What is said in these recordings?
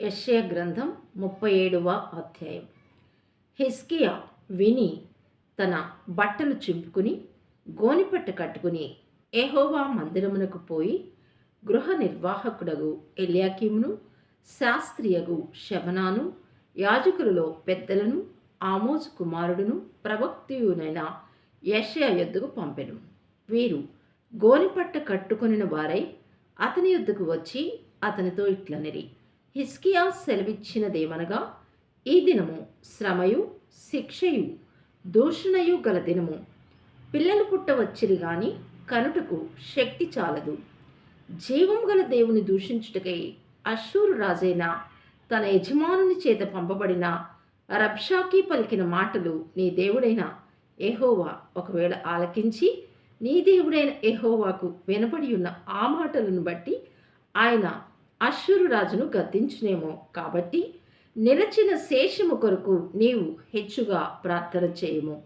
యెషయా గ్రంథం ముప్పై ఏడవ అధ్యాయం. హిస్కియా విని తన బట్టలు చింపుకుని గోనిపట్ట కట్టుకుని ఎహోవా మందిరమునకు పోయి గృహ నిర్వాహకుడగు ఎలియాకిమును శాస్త్రియగు శబనాను యాజకులలో పెద్దలను ఆమోజు కుమారుడును ప్రవక్తియునైన యెషయా యొద్దకు పంపెను. వీరు గోనిపట్ట కట్టుకొనిన వారై అతని యొద్దకు వచ్చి అతనితో ఇట్లనిరి. హిస్కియా సెలవిచ్చినదేమనగా ఈ దినము శ్రమయు శిక్షయు దూషణయు గల దినము. పిల్లలు పుట్టవచ్చిరి గాని కనుటకు శక్తి చాలదు. జీవం గల దేవుని దూషించుటకై అశ్షూరు రాజైన తన యజమానుని చేత పంపబడిన రబ్షాకి పలికిన మాటలు నీ దేవుడైన ఎహోవా ఒకవేళ ఆలకించి నీ దేవుడైన ఎహోవాకు వినపడి ఉన్న ఆ మాటలను బట్టి ఆయన అశ్వరురాజును గద్దించునేమో. కాబట్టి నిలచిన శేషము కొరకు నీవు హెచ్చుగా ప్రార్థన చేయము.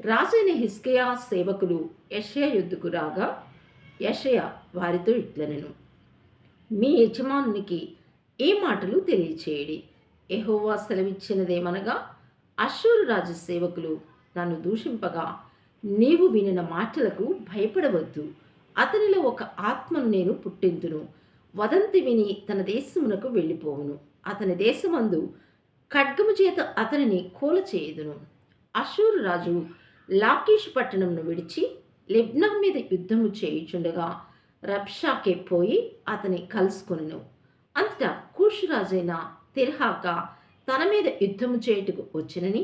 రాజైన హిస్కియా సేవకులు యషయ యుద్ధకు రాగా యషయ వారితో ఇట్లనెను. మీ యజమానునికి ఈ మాటలు తెలియచేయడి. ఎహోవా సెలవిచ్చినదేమనగా అశ్షూరు రాజు సేవకులు నన్ను దూషింపగా నీవు వినిన మాటలకు భయపడవద్దు. అతనిలో ఒక ఆత్మను నేను పుట్టింతును. వదంతి విని తన దేశమునకు వెళ్ళిపోవును. అతని దేశమందు ఖడ్గము చేత అతనిని కూల చేయుదును. అశూరు రాజు లాకేష్ పట్టణంను విడిచి లెబ్నా మీద యుద్ధము చేయుచుండగా రబ్షాకే పోయి అతని కలుసుకొనిను. అంతటా కూషురాజైన తిర్హాక తన మీద యుద్ధము చేయుటకు వచ్చినని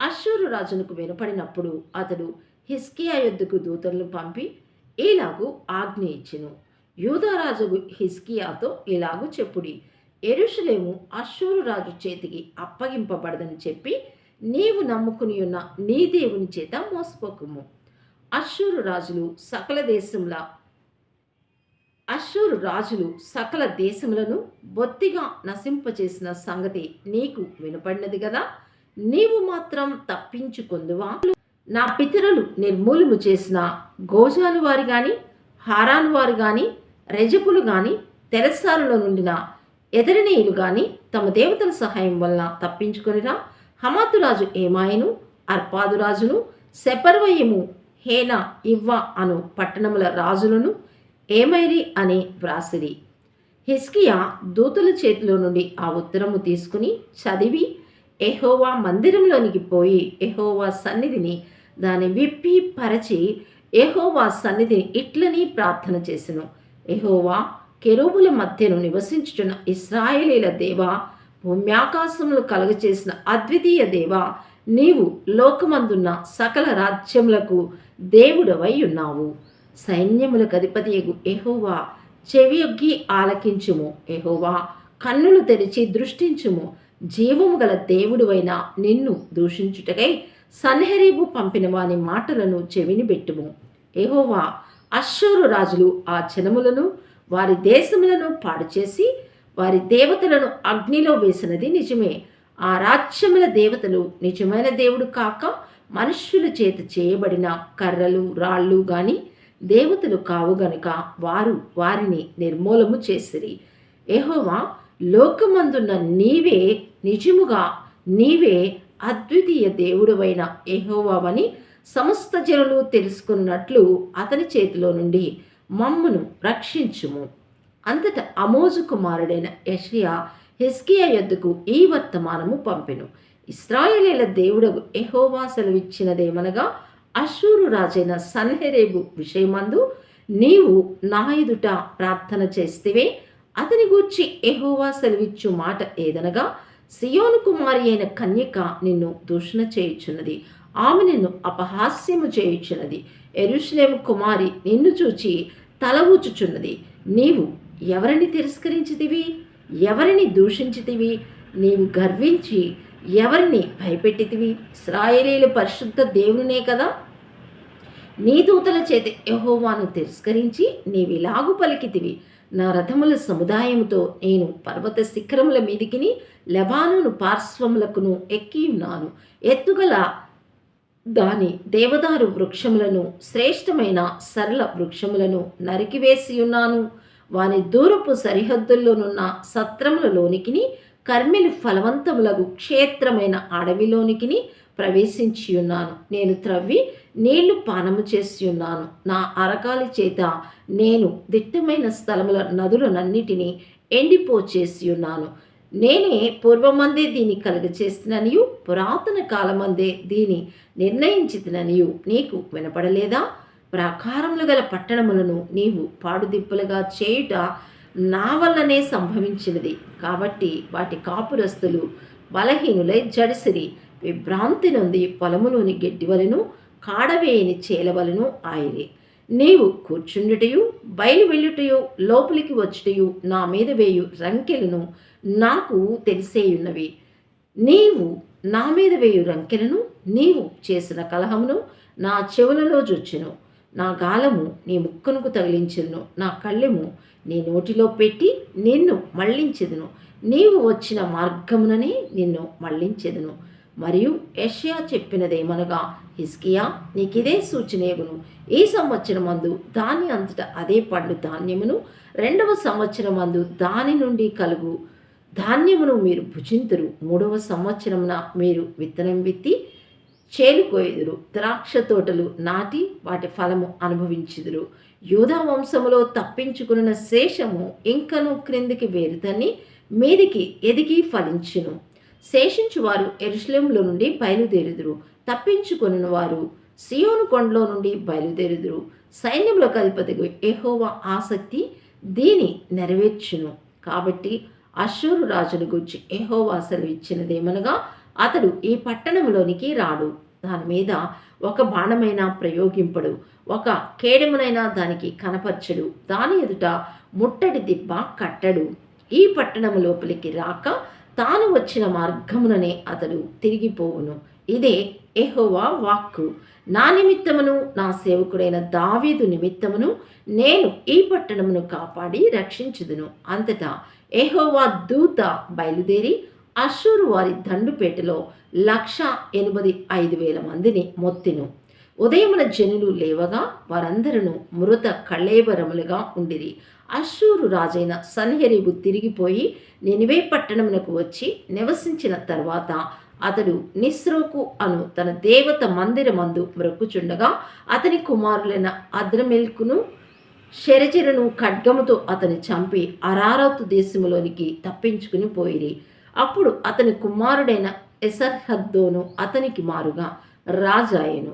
అశూరు రాజునకు వినపడినప్పుడు అతడు హిస్కియా యుద్ధకు దూతలను పంపి ఇలాగు ఆజ్ఞ ఇచ్చెను. యూదరాజు హిస్కియాతో ఇలాగు చెప్పుడి. ఎరుషలేము అశ్వరురాజు చేతికి అప్పగింపబడదని చెప్పి నీవు నమ్ముకుని ఉన్న నీ దేవుని చేత మోసపోకుము. అశ్వరు రాజులు సకల దేశముల అశ్వరు రాజులు సకల దేశములను బొత్తిగా నశింపచేసిన సంగతి నీకు వినపడినది కదా నీవు మాత్రం తప్పించుకొందువా? నా పితరులు నిర్మూలము చేసిన గోజాను వారు కానీ హారాను వారు కానీ రెజపులు గాని తెరస్సారులో నుండిన ఎదరినీయులు గాని తమ దేవతల సహాయం వలన తప్పించుకొనిరా. హమాతురాజు ఏమాయను అర్పాదురాజును సెపర్వయము హేన ఇవ్వ అను పట్టణముల రాజులను ఏమైరి అని వ్రాసిరి. హిస్కియా దూతల చేతిలో నుండి ఆ ఉత్తరము తీసుకుని చదివి ఎహోవా మందిరంలోనికి పోయి ఎహోవా సన్నిధిని దాని విప్పి పరచి ఎహోవా సన్నిధిని ఇట్లని ప్రార్థన చేసెను. ఎహోవా కెరూబుల మధ్యను నివసించుచున్న ఇస్రాయేలీల దేవా భూమ్యాకాశములు కలుగచేసిన అద్వితీయ దేవా నీవు లోకమందున్న సకల రాజ్యములకు దేవుడవై ఉన్నావు. సైన్యములకు అధిపతియగు ఎహోవా చెవియొగ్గి ఆలకించుము ఎహోవా కన్నులు తెరిచి దృష్టించుము. జీవము గల దేవుడువైన నిన్ను దూషించుటకై సన్హెరీబు పంపిన వాని మాటలను చెవిని పెట్టుము. ఎహోవా అశ్షూరు రాజులు ఆ జనములను వారి దేశములను పాడు చేసి వారి దేవతలను అగ్నిలో వేసినది నిజమే. ఆ రాజ్యముల దేవతలు నిజమైన దేవుడు కాక మనుష్యుల చేత చేయబడిన కర్రలు రాళ్ళు గాని దేవతలు కావు గనుక వారు వారిని నిర్మూలము చేసిరి. ఎహోవా లోకమందున్న నీవే నిజముగా నీవే అద్వితీయ దేవుడవైన ఎహోవావని సమస్త జనులు తెలుసుకున్నట్లు అతని చేతిలో నుండి మమ్మను రక్షించుము. అంతట అమోజు కుమారుడైన యషియా హిస్కియా యొద్దకు ఈ వర్తమానము పంపెను. ఇస్రాయేలీల దేవుడకు ఎహోవా సెలవిచ్చినదేమనగా అశూరు రాజైన సన్హెరేబు విషయమందు నీవు నా ఎదుట ప్రార్థన చేస్తేవే. అతని గూర్చి ఎహోవా సెలవిచ్చు మాట ఏదనగా సియోను కుమారి అయిన కన్యక నిన్ను దూషణ చేయుచున్నది. ఆమె నిన్ను అపహాస్యము చేయుచున్నది. ఎరుషులేము కుమారి నిన్ను చూచి తల ఊచుచున్నది. నీవు ఎవరిని తిరస్కరించితివి? ఎవరిని దూషించితివి? నీవు గర్వించి ఎవరిని భయపెట్టితివి? ఇస్రాయేలీల పరిశుద్ధ దేవునినే కదా? నీ దూతల చేత యహోవాను తిరస్కరించి నీవిలాగు పలికితివి. నా రథముల సముదాయముతో నేను పర్వత శిఖరముల మీదికిని లెబానును పార్శ్వములకును ఎక్కి ఉన్నాను ఎత్తుగల దాని దేవదారు వృక్షములను శ్రేష్టమైన సరళ వృక్షములను నరికివేసి ఉన్నాను. వాని దూరపు సరిహద్దుల్లోనున్న సత్రములలోనికిని కర్మిలు ఫలవంతములకు క్షేత్రమైన అడవిలోనికిని ప్రవేశించి ఉన్నాను. నేను త్రవ్వి నీళ్ళు పానము చేసి ఉన్నాను. నా అరకాలి చేత నేను దిట్టమైన స్థలముల నదులనన్నిటినీ ఎండిపో చేసి ఉన్నాను. నేనే పూర్వమందే దీన్ని కలుగచేస్తున్ననియు పురాతన కాలమందే దీని నిర్ణయించితిననియు. నీకు వినపడలేదా? ప్రాకారములు గల పట్టణములను నీవు పాడుదిప్పులుగా చేయుట నా వల్లనే సంభవించినది. కాబట్టి వాటి కాపురస్తులు బలహీనులై జడిసిరి. విభ్రాంతి నుండి పొలములోని గడ్డివలను కాడవేయని చేలవలను ఆయిరి. నీవు కూర్చుండుటయు బయలు వెళ్ళుటయు లోపలికి వచ్చుటయు నా మీద వేయు రంకెలను నాకు తెలిసేయున్నవి. నీవు నా మీద వేయు రంకెలను నీవు చేసిన కలహమును నా చెవులలో జొచ్చును. నా గాలము నీ ముక్కనుకు తగిలించెదను. నా కళ్ళెము నీ నోటిలో పెట్టి నిన్ను మళ్ళించెదను. నీవు వచ్చిన మార్గముననే నిన్ను మళ్ళించెదను. మరియు యష్యా చెప్పినదేమనగా హిస్కియా నీకిదే సూచనేగును ఈ సంవత్సరం మందు దాని అంతటా అదే పండు ధాన్యమును రెండవ సంవత్సరం మందు దాని నుండి కలుగు ధాన్యమును మీరు భుజింతురు. మూడవ సంవత్సరమున మీరు విత్తనం విత్తి చేలుకోయుదురు ద్రాక్ష తోటలు నాటి వాటి ఫలము అనుభవించుదురు. యూదా వంశములో తప్పించుకున్న శేషము ఇంకను క్రిందికి వేరుతని మీదికి ఎదిగి ఫలించును. శేషించువారు వారు నుండి బయలుదేరుదురు. తప్పించుకొనిన వారు సియోను కొండలో నుండి బయలుదేరుదురు. సైన్యములకు అధిపతికి ఎహోవా ఆసక్తి దీని నెరవేర్చును. కాబట్టి అశూరు రాజును గురించి ఎహోవా సెలవిచ్చినదేమనగా అతడు ఈ పట్టణంలోనికి రాడు. దాని మీద ఒక బాణమైనా ప్రయోగింపడు ఒక కేడమునైనా దానికి కనపరచడు దాని ఎదుట ముట్టడి దిబ్బ కట్టడు. ఈ పట్టణము లోపలికి రాక తాను వచ్చిన మార్గముననే అతడు తిరిగిపోవును. ఇదే ఎహోవా వాక్కు. నా నిమిత్తమును నా సేవకుడైన దావీదు నిమిత్తమును నేను ఈ పట్టణమును కాపాడి రక్షించుదును. అంతటా ఎహోవా దూత బయలుదేరి అశ్షూరు వారి దండుపేటలో లక్ష ఎనభై ఐదు వేల మందిని మొత్తిను. ఉదయమున జనులు లేవగా వారందరూ మృత కళేబరములుగా ఉండిరి. అశ్షూరు రాజైన సన్హెరీబు తిరిగిపోయి నినివే పట్టణమునకు వచ్చి నివసించిన తర్వాత అతడు నిస్రోకు అను తన దేవత మందిరమందు మ్రొక్కుచుండగా అతని కుమారులైన అద్రమెల్కును షెరచెరను ఖడ్గముతో అతని చంపి అరారతు దేశములోనికి తప్పించుకుని పోయిరి. అప్పుడు అతని కుమారుడైన ఎసర్హద్దోను అతనికి మారుగా రాజాయను.